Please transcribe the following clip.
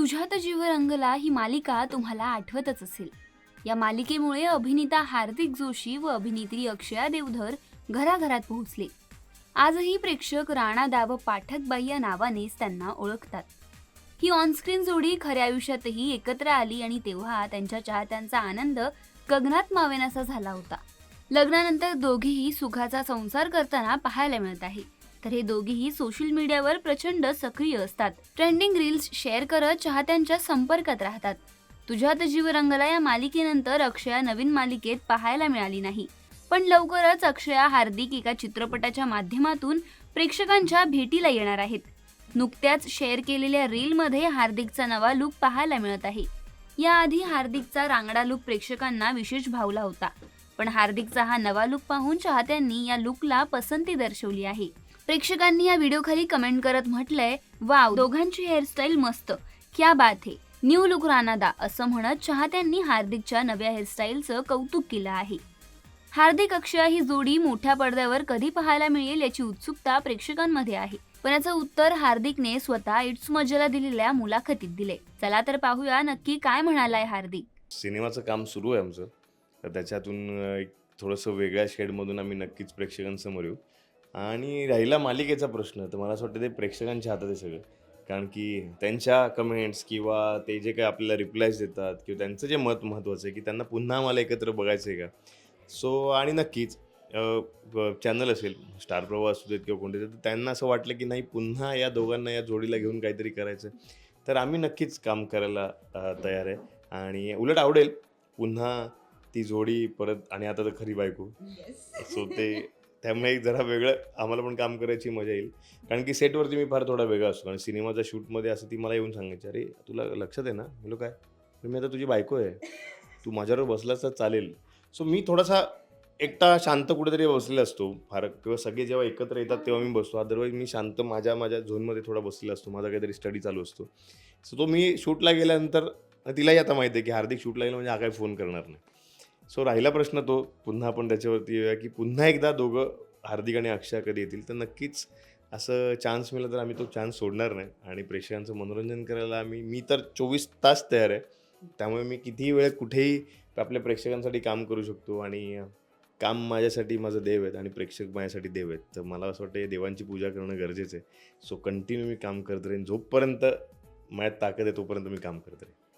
तुझ्यात जीव रंगला ही मालिका तुम्हाला आठवतच असेल. या मालिकेमुळे अभिनेता हार्दिक जोशी व अभिनेत्री अक्षया देवधर घराघरात पोहोचले. आजही प्रेक्षक राणा दाव पाठकबाई या नावानेच त्यांना ओळखतात. ही ऑनस्क्रीन जोडी खऱ्या आयुष्यातही एकत्र आली आणि तेव्हा त्यांच्या चाहत्यांचा आनंद गगनात मावेनासा झाला होता. लग्नानंतर दोघेही सुखाचा संसार करताना पाहायला मिळत आहे. तर हे दोघेही सोशल मीडियावर प्रचंड सक्रिय असतात. ट्रेंडिंग रील्स शेअर करत चाहत्यांच्या संपर्कात राहतात. तुझ्यात जीव रंगला या मालिकेनंतर अक्षया नवीन मालिकेत पाहायला मिळाली नाही. पण लवकरच अक्षया हार्दिक एका चित्रपटाच्या माध्यमातून प्रेक्षकांच्या भेटीला येणार आहेत. नुकत्याच शेअर केलेल्या रीलमध्ये हार्दिकचा नवा लुक पाहायला मिळत आहे. याआधी हार्दिकचा रांगडा लुक प्रेक्षकांना विशेष भावला होता. पण हार्दिकचा हा नवा लुक पाहून चाहत्यांनी या लुकला पसंती दर्शवली आहे. प्रेक्षकांनी या व्हिडिओ खाली कमेंट करत म्हटलंय वाव दोघांची हेअरस्टाईल मस्त. क्या बात हे. न्यू लुक रानादा असं म्हणत चाहत्यांनी हार्दिकच्या नव्या हेअरस्टाईलचं कौतुक केलं आहे. हार्दिक अक्षय ही जोडी मोठ्या पडद्यावर कधी पाहायला मिळेल याची उत्सुकता प्रेक्षकांमध्ये आहे. पण याचं उत्तर हार्दिकने स्वतः इट्स मजेला दिलेल्या मुलाखतीत दिले चला तर पाहूया नक्की काय म्हणालाय हार्दिक. सिनेमाचं काम सुरू आहे आमचं. तर त्याच्यातून एक थोडंसं वेगळ्या शेडमधून आम्ही नक्कीच प्रेक्षकांसमोर येऊ. आणि राहिला मालिकेचा प्रश्न तर मला असं वाटतं ते प्रेक्षकांच्या हातात आहे सगळं. कारण की त्यांच्या कमेंट्स किंवा ते जे काही आपल्याला रिप्लायज देतात किंवा त्यांचं जे मत महत्त्वाचं आहे की त्यांना पुन्हा आम्हाला एकत्र बघायचं आहे का? सो आणि नक्कीच चॅनल असेल स्टार प्रवाह असू देत किंवा कोणते तर त्यांना असं वाटलं की नाही पुन्हा या दोघांना या जोडीला घेऊन काहीतरी करायचं तर आम्ही नक्कीच काम करायला तयार आहे. आणि उलट आवडेल पुन्हा ती जोडी परत आणि आता तर खरी बायको. सो ते त्यामुळे एक जरा वेगळं आम्हाला पण काम करायची मजा येईल. कारण की सेटवरती मी फार थोडा वेगळा असतो. आणि सिनेमाच्या शूटमध्ये असं ती मला येऊन सांगायची अरे तुला लक्षात आहे ना? म्हणलो काय? मी आता तुझी बायको आहे. तू माझ्याबरोबर बसलास तर चालेल. सो मी थोडासा एकटा शांत कुठेतरी बसलेला असतो. फार किंवा सगळे जेव्हा एकत्र येतात तेव्हा मी बसतो. अदरवाईज मी शांत माझ्या माझ्या झोनमध्ये थोडा बसलेला असतो. माझा काहीतरी स्टडी चालू असतो. सो तो मी शूटला गेल्यानंतर तिलाही आता माहिती आहे की हार्दिक शूटला गेलं म्हणजे हा काही फोन करणार नाही. सो राहिला प्रश्न तो. पुन्हा आपण त्याच्यावरती येऊया की पुन्हा एकदा दोघं हार्दिक आणि अक्षय कधी येतील तर नक्कीच असं चान्स मिळाला तर आम्ही तो चान्स सोडणार नाही. आणि प्रेक्षकांचं मनोरंजन करायला आम्ही मी तर चोवीस तास तयार आहे. त्यामुळे मी कितीही वेळ कुठेही आपल्या प्रेक्षकांसाठी काम करू शकतो आणि काम माझ्यासाठी माझं देव आहेत आणि प्रेक्षक माझ्यासाठी देव आहेत. तर मला असं वाटतं देवांची पूजा करणं गरजेचं आहे. सो कंटिन्यू मी काम करत राहीन जोपर्यंत माझ्यात ताकद आहे तोपर्यंत मी काम करत राहीन.